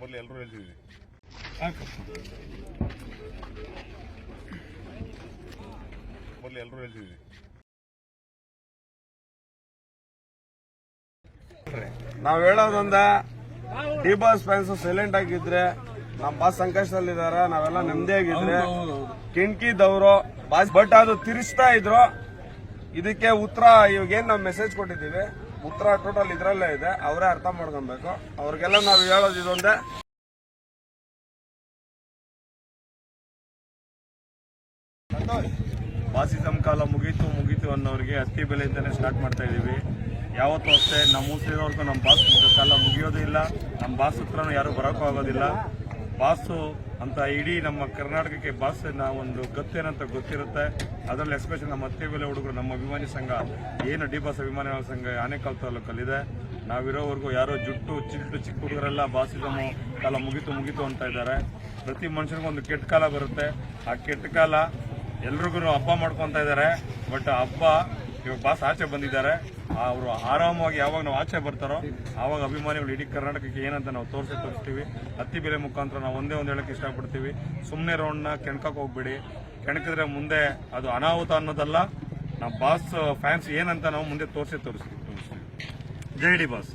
ಮೊದಲು ಎಲ್ಲರೂ ಮೊದಲು ನಾವ್ ಹೇಳೋದೊಂದ ಡಿ ಬಾಸ್ ಫ್ಯಾನ್ಸ್ ಸೈಲೆಂಟ್ ಆಗಿದ್ರೆ ನಮ್ಮ ಬಾಸ್ ಸಂಕಷ್ಟದಲ್ಲಿದ್ದಾರೆ ನಾವೆಲ್ಲ ನೆಮ್ಮದಿಯಾಗಿದ್ರೆ ಕಿಣ್ಕಿದವರು ಬಾಸ್ ಬಟ್ ಅದು ತಿರ್ಸ್ತಾ ಇದ್ರು ಇದಕ್ಕೆ ಉತ್ತರ ಇವಾಗ ಏನ್ ನಾವು ಮೆಸೇಜ್ ಕೊಟ್ಟಿದ್ದೀವಿ? ಉತ್ತರ ಟೋಟಲ್ ಇದ್ರಲ್ಲೇ ಇದೆ. ಅವರೇ ಅರ್ಥ ಮಾಡ್ಕೊಬೇಕು. ಅವ್ರಿಗೆಲ್ಲ ನಾವು ಹೇಳೋದು ಇದೊಂದೇ. ಬಾಸಿಸಂ ಕಾಲ ಮುಗೀತು ಮುಗೀತು ಅನ್ನೋರಿಗೆ ಹತ್ತಿ ಬೆಲೆಯಿಂದಲೇ ಸ್ಟಾರ್ಟ್ ಮಾಡ್ತಾ ಇದೀವಿ. ಯಾವತ್ತೂ ಅಷ್ಟೇ ನಮ್ಮ ಊರಿನವ್ರಿಗೂ ನಮ್ಮ ಬಾಸ್ ಕಾಲ ಮುಗಿಯೋದಿಲ್ಲ ನಮ್ಮ ಬಾಸ್ ಹತ್ರನೂ ಯಾರು ಬರೋಕ್ಕೂ ಆಗೋದಿಲ್ಲ. ಬಾಸು ಅಂತ ಇಡೀ ನಮ್ಮ ಕರ್ನಾಟಕಕ್ಕೆ ಭಾಷೆನ ಒಂದು ಗತ್ತೇನಂತ ಗೊತ್ತಿರುತ್ತೆ. ಅದರಲ್ಲಿ ಎಸ್ಪೆಷಲಿ ನಮ್ಮ ಅತ್ತೆ ಬೆಲೆ ಹುಡುಗರು, ನಮ್ಮ ಅಭಿಮಾನಿ ಸಂಘ, ಏನು ಡಿ ಭಾಷೆ ಅಭಿಮಾನಿಗಳ ಸಂಘ ಆನೇಕಲ್ ತಾಲೂಕಲ್ಲಿದೆ. ನಾವಿರೋವರೆಗೂ ಯಾರೋ ಜುಟ್ಟು ಚಿಟ್ಟು ಚಿಕ್ಕ ಹುಡುಗರೆಲ್ಲ ಭಾಷಿದಮು ಕಾಲ ಮುಗಿತು ಮುಗಿತು ಅಂತ ಇದ್ದಾರೆ. ಪ್ರತಿ ಮನುಷ್ಯನಿಗೂ ಒಂದು ಕೆಟ್ಟ ಕಾಲ ಬರುತ್ತೆ. ಆ ಕೆಟ್ಟ ಕಾಲ ಎಲ್ರಿಗೂ ಹಬ್ಬ ಮಾಡ್ಕೊತಾ ಇದ್ದಾರೆ. ಬಟ್ ಹಬ್ಬ ಇವಾಗ ಬಾಸ್ ಆಚೆ ಬಂದಿದ್ದಾರೆ. ಅವರು ಆರಾಮವಾಗಿ ಯಾವಾಗ ನಾವು ಆಚೆ ಬರ್ತಾರೋ, ಆವಾಗ ಅಭಿಮಾನಿಗಳು ಇಡೀ ಕರ್ನಾಟಕಕ್ಕೆ ಏನಂತ ನಾವು ತೋರಿಸಿ ತೋರಿಸ್ತೀವಿ. ಹತ್ತಿ ಬೆಲೆ ಮುಖಾಂತರ ನಾವು ಒಂದೇ ಒಂದು ಹೇಳಕ್ಕೆ ಇಷ್ಟಪಡ್ತೀವಿ. ಸುಮ್ಮನೆ ರೌಂಡ್ನ ಕೆಣ್ಕಕ್ಕೆ ಹೋಗ್ಬಿಡಿ. ಕೆಣಕಿದ್ರೆ ಮುಂದೆ ಅದು ಅನಾಹುತ ಅನ್ನೋದಲ್ಲ. ನಮ್ಮ ಬಾಸ್ ಫ್ಯಾನ್ಸ್ ಏನಂತ ನಾವು ಮುಂದೆ ತೋರಿಸಿ ತೋರಿಸ್ತೀವಿ. ಜೈ ಡಿ ಬಾಸ್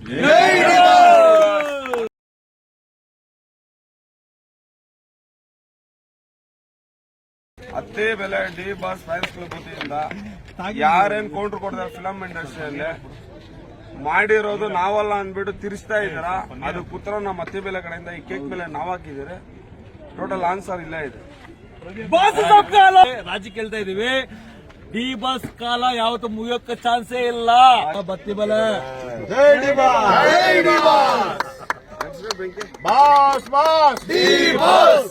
ಅದೇ ಬೆಲೆ ಡಿ ಬಾಸ್ ಫೈನ್ಸ್ ಕ್ಲಬ್ ವತಿಯಿಂದ ಯಾರೇನ್ ಕೌಂಟರ್ ಕೊಡ್ತಾರೆ ಫಿಲಂ ಇಂಡಸ್ಟ್ರಿಯಲ್ಲಿ ಮಾಡಿರೋದು ನಾವಲ್ಲ ಅಂದ್ಬಿಟ್ಟು ತಿರ್ಸ್ತಾ ಇದ್ದೀರಾ? ಅದು ಪುತ್ರ ನಮ್ಮ ಅತ್ತೆ ಬೆಲೆ ಕಡೆಯಿಂದ ಈ ಕೇಕ್ ಬೆಲೆ ನಾವ್ ಹಾಕಿದ್ದೀರಿ. ಟೋಟಲ್ ಆನ್ಸರ್ ಇಲ್ಲ ಇದೆ. ಬಾಸ್ ಕಾಲ! ರಾಜಿ ಕೇಳ್ತಾ ಇದೀವಿ ಡಿ ಬಸ್ ಕಾಲ ಯಾವತ್ತು ಮುಗಿಯೋಕೆ ಚಾನ್ಸೇ ಇಲ್ಲ. ಬತ್ತಿ ಬಲೆ. Boss boss. D boss.